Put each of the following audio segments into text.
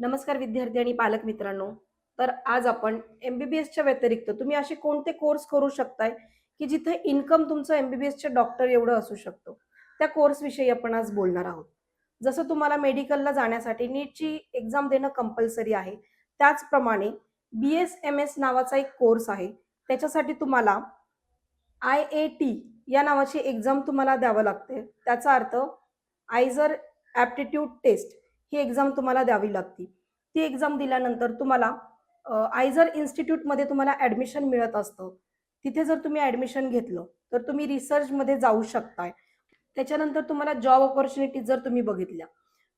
नमस्कार विद्यार्थी आणि पालक मित्रांनो. तर आज आपण एमबीबीएसच्या व्यतिरिक्त तुम्ही असे कोणते कोर्स करू शकताय की जिथे इन्कम तुमचं एमबीबीएसच्या डॉक्टर एवढं असू शकतो? त्या कोर्सविषयी आपण आज बोलणार आहोत. जसं तुम्हाला मेडिकलला जाण्यासाठी नीटची एक्झाम देणं कंपल्सरी आहे त्याचप्रमाणे बी एस एम एस नावाचा एक कोर्स आहे. त्याच्यासाठी तुम्हाला आय ए टी या नावाची एक्झाम तुम्हाला द्यावं लागते. त्याचा अर्थ आयझर ॲप्टिट्यूड टेस्ट ही एक्झाम तुम्हाला द्यावी लागते. ती एक्झाम दिल्यानंतर तुम्हाला आयझर इन्स्टिट्यूटमध्ये तुम्हाला ॲडमिशन मिळत असतं. तिथे जर तुम्ही ॲडमिशन घेतलं तर तुम्ही रिसर्चमध्ये जाऊ शकताय. त्याच्यानंतर तुम्हाला जॉब ऑपॉर्च्युनिटीज जर तुम्ही बघितल्या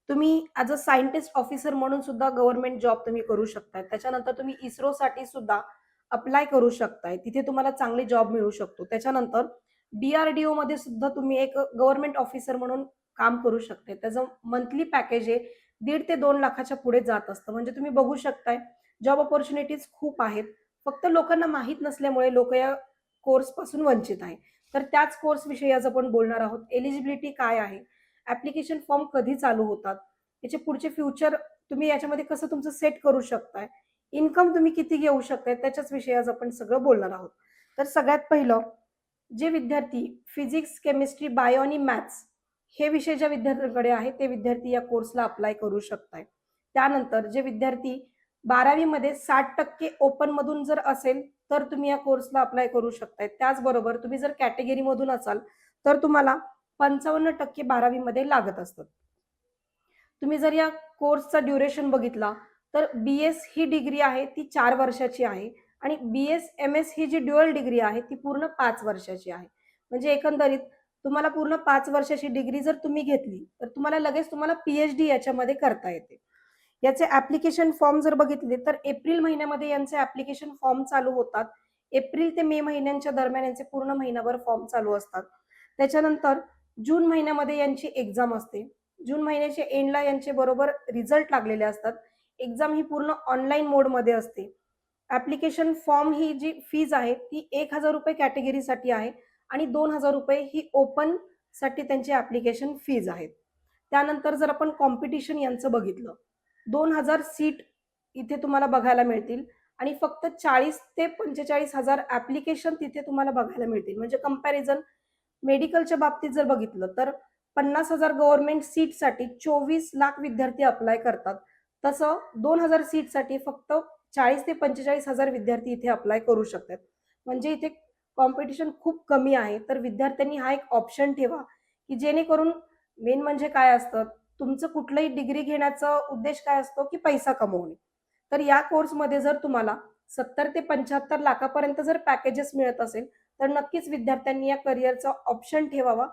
तुम्ही ॲज अ सायंटिस्ट ऑफिसर म्हणून सुद्धा गव्हर्नमेंट जॉब तुम्ही करू शकताय. त्याच्यानंतर तुम्ही इस्रोसाठी सुद्धा अप्लाय करू शकताय. तिथे तुम्हाला चांगले जॉब मिळू शकतो. त्याच्यानंतर डीआरडीओ मध्ये सुद्धा तुम्ही एक गव्हर्नमेंट ऑफिसर म्हणून काम करू शकते त्याचं मंथली पॅकेज आहे. दीड ते दोन लाखाच्या पुढे जात असतं. म्हणजे तुम्ही बघू शकताय जॉब ऑपॉर्च्युनिटीज खूप आहेत. फक्त लोकांना माहीत नसल्यामुळे लोक या कोर्सपासून वंचित आहे तर त्याच कोर्स विषयी आज आपण बोलणार आहोत. एलिजिबिलिटी काय आहे? ऍप्लिकेशन फॉर्म कधी चालू होतात? याचे पुढचे फ्युचर तुम्ही याच्यामध्ये कसं तुमचं सेट करू शकताय? इन्कम तुम्ही किती घेऊ शकताय? त्याच्याच विषयी आज आपण सगळं बोलणार आहोत. तर सगळ्यात पहिलं जे विद्यार्थी फिजिक्स केमिस्ट्री बायो आणि मॅथ्स हे विषय ज्या विद्यार्थ्यांकडे आहे ते विद्यार्थी या कोर्सला अप्लाय करू शकताय त्यानंतर जे विद्यार्थी बारावीमध्ये साठ टक्के ओपन मधून जर असेल तर तुम्ही या कोर्सला अप्लाय करू शकताय त्याचबरोबर तुम्ही जर कॅटेगरीमधून असाल तर तुम्हाला पंचावन्न टक्के बारावीमध्ये लागत असतात. तुम्ही जर या कोर्सचा ड्युरेशन बघितला तर बी एस ही डिग्री आहे ती चार वर्षाची आहे आणि बी एस एम एस ही जी ड्युअल डिग्री आहे ती पूर्ण पाच वर्षाची आहे. म्हणजे एकंदरीत तुम्हाला पूर्ण पाच वर्षाची डिग्री जर तुम्ही घेतली तर तुम्हाला लगेच तुम्हाला पीएचडी याच्यामध्ये करता येते. याचे ऍप्लिकेशन फॉर्म जर बघितले तर एप्रिल महिन्यामध्ये यांचे ऍप्लिकेशन फॉर्म चालू होतात. एप्रिल ते मे महिन्यांच्या दरम्यान यांचे पूर्ण महिनाभर फॉर्म चालू असतात. त्याच्यानंतर जून महिन्यामध्ये यांची एक्झाम असते. जून महिन्याच्या एंडला यांचे बरोबर रिझल्ट लागलेले असतात. एक्झाम ही पूर्ण ऑनलाईन मोडमध्ये असते. ऍप्लिकेशन फॉर्म ही जी फीज आहे ती एक हजार रुपये कॅटेगरीसाठी आहे. आणि दोन हजार रुपये ही ओपनसाठी त्यांची ऍप्लिकेशन फीज आहेत. त्यानंतर जर आपण कॉम्पिटिशन यांचं बघितलं दोन हजार सीट इथे तुम्हाला बघायला मिळतील आणि फक्त चाळीस ते पंचेचाळीस हजार ऍप्लिकेशन तिथे तुम्हाला बघायला मिळतील. म्हणजे कंपॅरिझन मेडिकलच्या बाबतीत जर बघितलं तर पन्नास हजार गव्हर्नमेंट सीटसाठी चोवीस लाख विद्यार्थी अप्लाय करतात. तसं दोन हजार सीटसाठी फक्त चाळीस ते पंचेचाळीस हजार विद्यार्थी इथे अप्लाय करू शकतात. म्हणजे इथे कॉम्पिटिशन खूप कमी आहे तर विद्यार्थ्यांनी हा एक ऑप्शन ठेवा की जेणेकरून मेन म्हणजे काय असतं तुमचं कुठलंही डिग्री घेण्याचा उद्देश काय असतो की पैसा कमवणे. तर या कोर्समध्ये जर तुम्हाला सत्तर ते पंच्याहत्तर लाखापर्यंत जर पॅकेजेस मिळत असेल तर नक्कीच विद्यार्थ्यांनी या करिअरचा ऑप्शन ठेवावा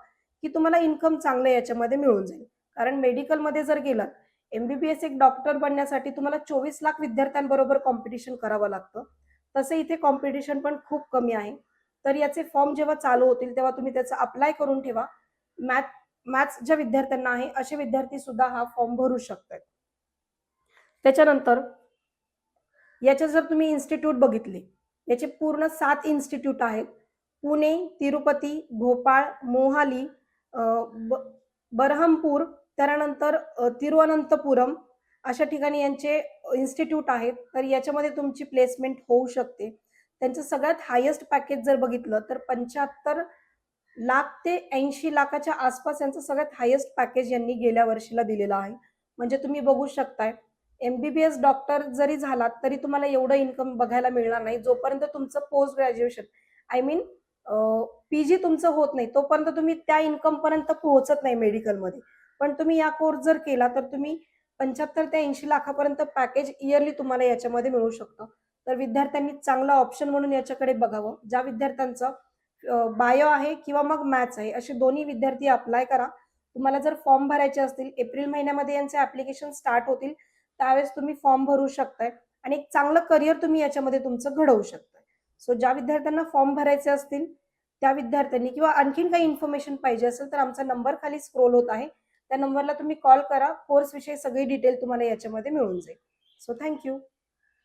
की तुम्हाला इन्कम चांगलं याच्यामध्ये मिळून जाईल. कारण मेडिकलमध्ये जर गेलात एमबीबीएस एक डॉक्टर बनण्यासाठी तुम्हाला चोवीस लाख विद्यार्थ्यांबरोबर कॉम्पिटिशन करावं लागतं. तसे इथे कॉम्पिटिशन पण खूप कमी आहे. तर याचे फॉर्म जेव्हा चालू होतील तेव्हा तुम्ही त्याचा अप्लाय करून ठेवा. मॅथ मॅथ्स ज्या विद्यार्थ्यांना आहे असे विद्यार्थी सुद्धा हा फॉर्म भरू शकतात. त्याच्यानंतर याचे जर तुम्ही इन्स्टिट्यूट बघितले याचे पूर्ण सात इन्स्टिट्यूट आहेत. पुणे तिरुपती भोपाळ मोहाली बरहमपूर त्यानंतर तिरुअनंतपुरम अशा ठिकाणी यांचे इन्स्टिट्यूट आहेत. तर याच्यामध्ये तुमची प्लेसमेंट होऊ शकते. त्यांचं सगळ्यात हायेस्ट पॅकेज जर बघितलं तर पंच्याहत्तर लाख ते ऐंशी लाखाच्या आसपास यांचं सगळ्यात हायेस्ट पॅकेज यांनी गेल्या वर्षीला दिलेलं आहे. म्हणजे तुम्ही बघू शकताय एमबीबीएस डॉक्टर जरी झालात तरी तुम्हाला एवढं इन्कम बघायला मिळणार नाही. जोपर्यंत तुमचं post graduation I mean P G तुमचं होत नाही तोपर्यंत तुम्ही त्या इन्कम पर्यंत पोहोचत नाही मेडिकलमध्ये पण तुम्ही या कोर्स जर केला तर तुम्ही पंच्याहत्तर ते ऐंशी लाखापर्यंत पॅकेज इयरली तुम्हाला याच्यामध्ये मिळू शकतं. तर विद्यार्थ्यांनी चांगला ऑप्शन म्हणून याच्याकडे बघावं. ज्या विद्यार्थ्यांचं बायो आहे किंवा मग मॅथ्स आहे असे दोन्ही विद्यार्थी अप्लाय करा. तुम्हाला जर फॉर्म भरायचे असतील एप्रिल महिन्यामध्ये यांचे ऍप्लिकेशन स्टार्ट होतील त्यावेळेस तुम्ही फॉर्म भरू शकताय. आणि एक चांगलं करिअर तुम्ही याच्यामध्ये तुमचं घडवू शकताय. सो ज्या विद्यार्थ्यांना फॉर्म भरायचे असतील त्या विद्यार्थ्यांनी किंवा आणखीन काही इन्फॉर्मेशन पाहिजे असेल तर आमचा नंबर खाली स्क्रोल होत आहे. त्या नंबरला तुम्ही कॉल करा. कोर्स विषयी सगळी डिटेल तुम्हाला याच्यामध्ये मिळून जाईल. So thank you